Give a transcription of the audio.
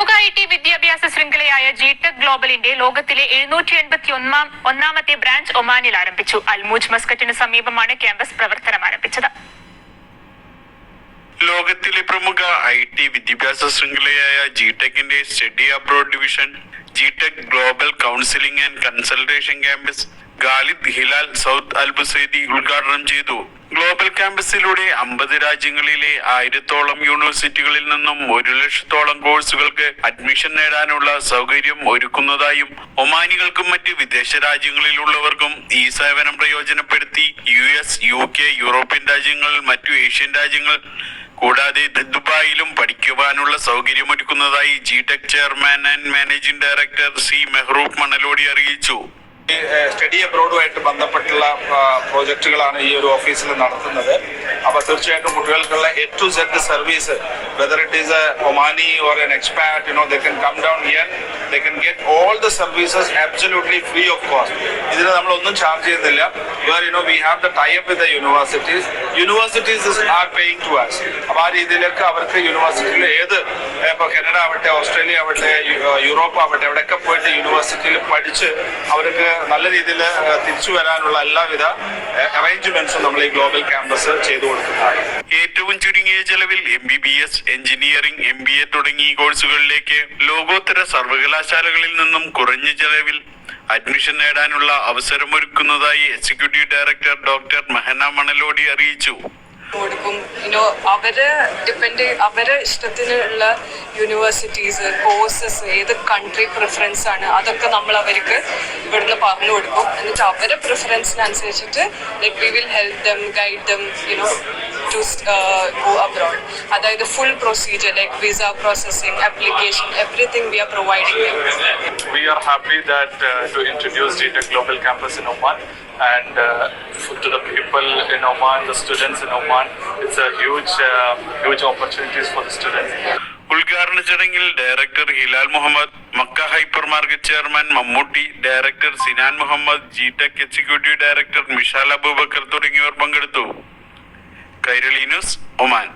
പ്രമുഖ I T വിദ്യാഭ്യാസ ശൃംഖലയായ ജിടെക് ഗ്ലോബലിന്റെ ലോകത്തിലെ എഴുന്നൂറ്റി എൺപത്തി ഒന്നാം ഒന്നാമത്തെ ബ്രാഞ്ച് ഒമാനിൽ ആരംഭിച്ചു. അൽമൂജ് മസ്കറ്റിന് സമീപമാണ് ക്യാമ്പസ് പ്രവർത്തനം ആരംഭിച്ചത്. ലോകത്തിലെ പ്രമുഖ ഐ ടി വിദ്യാഭ്യാസ ശൃംഖലയായ ജിടെക്കിന്റെ study abroad division G-Tec global counselling and consultation campus Khalid Hilal Saud Albusaidi ഉദ്ഘാടനം ചെയ്തു. ഗ്ലോബൽ ക്യാമ്പസിലൂടെ അമ്പത് രാജ്യങ്ങളിലെ ആയിരത്തോളം യൂണിവേഴ്സിറ്റികളിൽ നിന്നും ഒരു ലക്ഷത്തോളം കോഴ്സുകൾക്ക് അഡ്മിഷൻ നേടാനുള്ള സൗകര്യം ഒരുക്കുന്നതായും ഒമാനികൾക്കും മറ്റ് വിദേശ രാജ്യങ്ങളിലുള്ളവർക്കും ഈ സേവനം പ്രയോജനപ്പെടുത്തി. U S U K European രാജ്യങ്ങൾ മറ്റു ഏഷ്യൻ രാജ്യങ്ങൾ കൂടാതെ ദുബായിലും പഠിക്കുവാനുള്ള സൗകര്യമൊരുക്കുന്നതായി G tech chairman and managing director C Mehroob Manalody അറിയിച്ചു. സ്റ്റഡി അബ്രോഡുമായിട്ട് ബന്ധപ്പെട്ടുള്ള പ്രോജക്റ്റുകളാണ് ഈ ഒരു ഓഫീസിൽ നടത്തുന്നത്. അപ്പോൾ തീർച്ചയായിട്ടും കുട്ടികൾക്കുള്ള A to Z service whether it is a Omani or an expat you know they can come down here they can get all the services absolutely free of cost ഇതിന് നമ്മളൊന്നും ചാർജ് ചെയ്യുന്നില്ല. Where you know we have the tie up with the universities universities are paying to us അപ്പോൾ ആ രീതിയിലേക്ക് അവർക്ക് യൂണിവേഴ്സിറ്റിയിൽ ഏത് ഇപ്പോൾ കനഡ ആവട്ടെ ഓസ്ട്രേലിയ ആവട്ടെ യൂറോപ്പ് ആവട്ടെ എവിടെയൊക്കെ പോയിട്ട് യൂണിവേഴ്സിറ്റിയിൽ പഠിച്ച് അവർക്ക് നല്ല രീതിയിൽ തിരിച്ചു വരാനുള്ള എല്ലാവിധ അറേഞ്ച്മെന്റ്സും നമ്മൾ ഈ ഗ്ലോബൽ ക്യാമ്പസ് ചെയ്തു കൊടുക്കുന്നതാണ് ഏറ്റവും ചുരുങ്ങിയ ചെലവിൽ M B B S engineering M B A തുടങ്ങി കോഴ്സുകളിലേക്ക് ലോകോത്തര സർവകലാശാലകളിൽ നിന്നും കുറഞ്ഞ ചെലവിൽ അഡ്മിഷൻ നേടാനുള്ള അവസരമൊരുക്കുന്നതായി executive director doctor Mehana Manalody അറിയിച്ചു. കൊടുക്കും. യുനോ അവർ ഡിപ്പെൻഡ് അവരെ ഇഷ്ടത്തിനുള്ള യൂണിവേഴ്സിറ്റീസ് കോഴ്സസ് ഏത് കൺട്രി പ്രിഫറൻസ് ആണ് അതൊക്കെ നമ്മൾ അവർക്ക് ഇവിടുന്ന് പറഞ്ഞു കൊടുക്കും. എന്നിട്ട് അവരെ പ്രിഫറൻസിനനുസരിച്ചിട്ട് like we will help them guide them you know to go abroad അതായത് full procedure like visa processing application everything we are providing them we are happy that uh, to introduce GTEC Global Campus in Oman and uh, f- to the people in Oman, the students in Oman. It's a huge, uh, huge opportunities for the students. ഉദ്ഘാടന ചടങ്ങിൽ director Hilal Muhammad Makka hyper market chairman Mammootty director Sinan Muhammad G tech executive director Mishal Aboobacker തുടങ്ങിയവർ പങ്കെടുത്തു Kairali news Oman